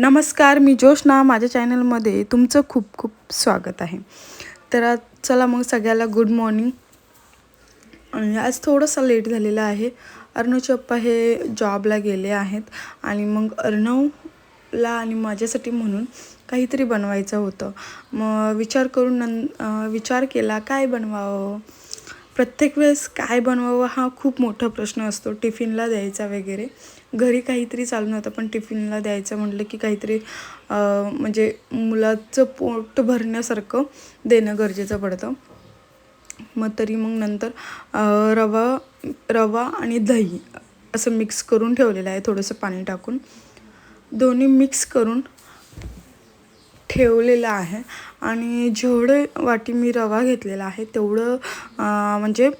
नमस्कार मी जोशना. माझ्या चॅनलमध्ये तुमचं खूप खूप स्वागत आहे. तर चला मग सगळ्याला गुड मॉर्निंग आणि आज थोडंसं लेट झालेलं आहे. अर्णवचे पप्पा हे जॉबला गेले आहेत. आणि मग अर्णवला आणि माझ्यासाठी म्हणून काहीतरी बनवायचं होतं. मग विचार करून नं विचार केला काय बनवावं? प्रत्येक वेळेस काय बनवावं हा खूप मोठा प्रश्न असतो. टिफिनला द्यायचा वगैरे. घरी काहीतरी चालू नव्हतं पण टिफिनला द्यायचं म्हटलं की काहीतरी म्हणजे मुलाचं पोट भरण्यासारखं देणं गरजेचं पडतं. मग तरी मग नंतर रवा रवा आणि दही असं मिक्स करून ठेवलेलं आहे थोडंसं पाणी टाकून. दोन्ही मिक्स करून ठेवलेलं आहे. आणि जेवढे वाटी मी रवा घेतलेला आहे तेवढं म्हणजे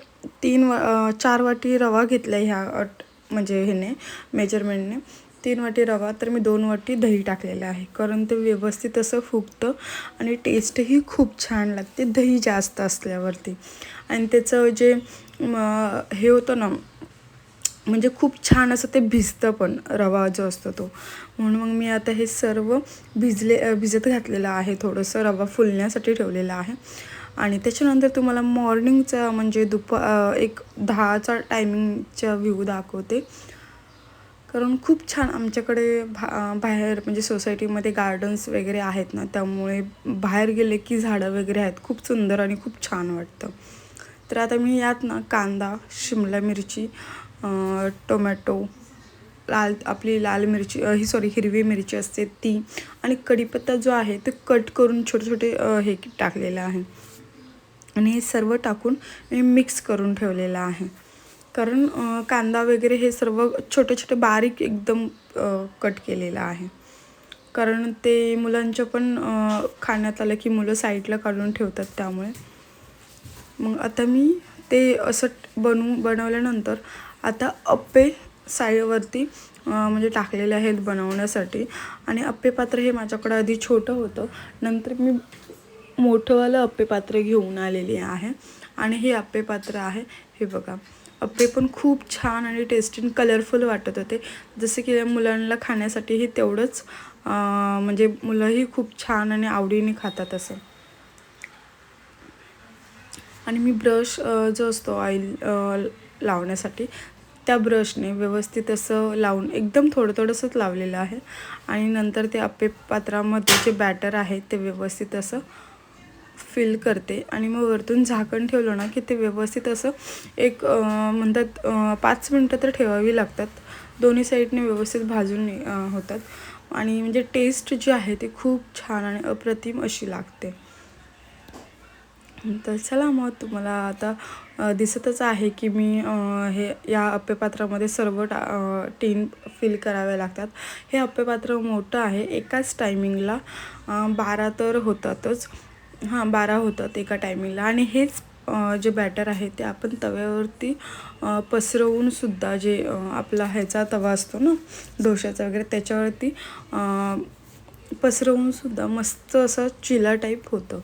तीन वा चार वाटी रवा घेतला ह्या म्हणजे ह्याने मेजरमेंटने तीन वाटी रवा तर मी दोन वाटी दही टाकलेलं आहे. कारण ते व्यवस्थित असं फुगतं आणि टेस्टही खूप छान लागते दही जास्त असल्यावरती. आणि त्याचं जे हे होतं ना म्हणजे खूप छान असं ते भिजतं पण रवा जो असतो तो. म्हणून मग मी आता हे सर्व भिजले भिजत घातलेलं आहे. थोडंसं रवा फुलण्यासाठी ठेवलेला आहे. आणि त्याच्यानंतर तुम्हाला मॉर्निंगचा म्हणजे दुपा एक दहाचा टायमिंगचा व्ह्यू दाखवते. कारण खूप छान आमच्याकडे भा बाहेर म्हणजे सोसायटीमध्ये गार्डन्स वगैरे आहेत ना त्यामुळे बाहेर गेले की झाडं वगैरे आहेत. खूप सुंदर आणि खूप छान वाटतं. तर आता मी यात ना कांदा शिमला मिरची टोमॅटो लाल आपली लाल मिरची ही सॉरी हिरवी मिरची असते ती आणि कढीपत्ता जो आहे ते कट करून छोटे छोटे हे टाकलेलं आहे. आणि हे सर्व टाकून मी मिक्स करून ठेवलेलं आहे. कारण कांदा वगैरे हे सर्व छोटे छोटे बारीक एकदम कट केलेलं आहे. कारण ते मुलांच्या पण खाण्यात आलं की मुलं साईडला काढून ठेवतात त्यामुळे. मग आता मी ते असं बनवू बनवल्यानंतर आता अप्पे साईडवरती म्हणजे टाकलेले आहेत बनवण्यासाठी. आणि अप्पे पात्र हे माझ्याकडं आधी छोटं होतं. नंतर मी मोठंवालं अप्पे पात्र घेऊन आलेली आहे. आणि हे अप्पे पात्र आहे हे बघा. अप्पे पण खूप छान आणि टेस्टी कलरफुल वाटत होते. जसे की मुलांना खाण्यासाठीही तेवढंच म्हणजे मुलंही खूप छान आणि आवडीने खातात असं. आणि मी ब्रश जो असतो ऑइल लावण्यासाठी त्या ब्रशने व्यवस्थित असं लावून एकदम थोडं थोडंसंच लावलेलं आहे. आणि नंतर ते अप्पे पात्रामध्ये जे बॅटर आहे ते व्यवस्थित असं फिल करते. आणि मग वरतून झाकण ठेवलं ना की ते व्यवस्थित असं एक म्हणतात पाच मिनटं तर ठेवावी लागतात. दोन्ही साईडने व्यवस्थित भाजून होतात. आणि म्हणजे टेस्ट जी आहे ती खूप छान आणि अप्रतिम अशी लागते. तर चला मग तुम्हाला आता दिसतच आहे की मी हे या अप्पेपात्रामध्ये सर्व टा टीन फिल कराव्या लागतात. हे अप्पेपात्र मोठं आहे एकाच टायमिंगला बारा तर होतातच. हां बारा होतात एका टायमिंगला. आणि हेच जे बॅटर आहे ते आपण तव्यावरती पसरवूनसुद्धा पसरवून सुद्धा जे आपला ह्याचा तवा असतो ना डोशाचा वगैरे त्याच्यावरती पसरवूनसुद्धा पसरवून सुद्धा मस्त असं चिला टाईप होतं.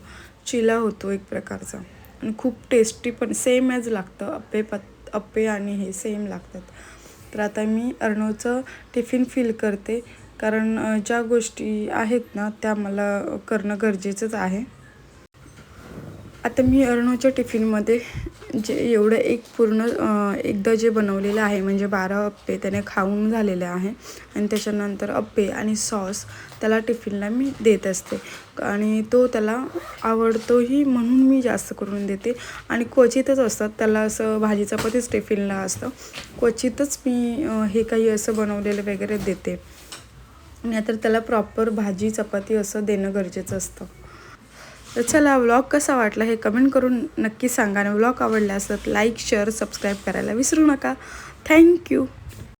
चिला होतो एक प्रकारचा. आणि खूप टेस्टी पण सेम ॲज लागतं. अप्पे पत अप्पे आणि हे सेम लागतात. तर आता मी अर्णवचं टिफिन फिल करते. कारण ज्या गोष्टी आहेत ना त्या मला करणं गरजेचंच आहे. आता मी अर्णवच्या टिफिनमध्ये जे एवढं एक पूर्ण एकदा जे बनवलेलं आहे म्हणजे बारा अप्पे त्याने खाऊन झालेले आहे आणि त्याच्यानंतर अप्पे आणि सॉस त्याला टिफिनला मी देत असते. आणि तो त्याला आवडतोही म्हणून मी जास्त करून देते. आणि क्वचितच असतात त्याला असं भाजी चपातीच टिफिनला असतं. क्वचितच मी हे काही असं बनवलेलं वगैरे देते. नाहीतर त्याला प्रॉपर भाजी चपाती असं देणं गरजेचं असतं. तर चला व्लॉग कसा वाटला हे कमेंट करून नक्की सांगा. आणि व्लॉग आवडला असत लाईक शेअर सबस्क्राईब करायला विसरू नका. थँक्यू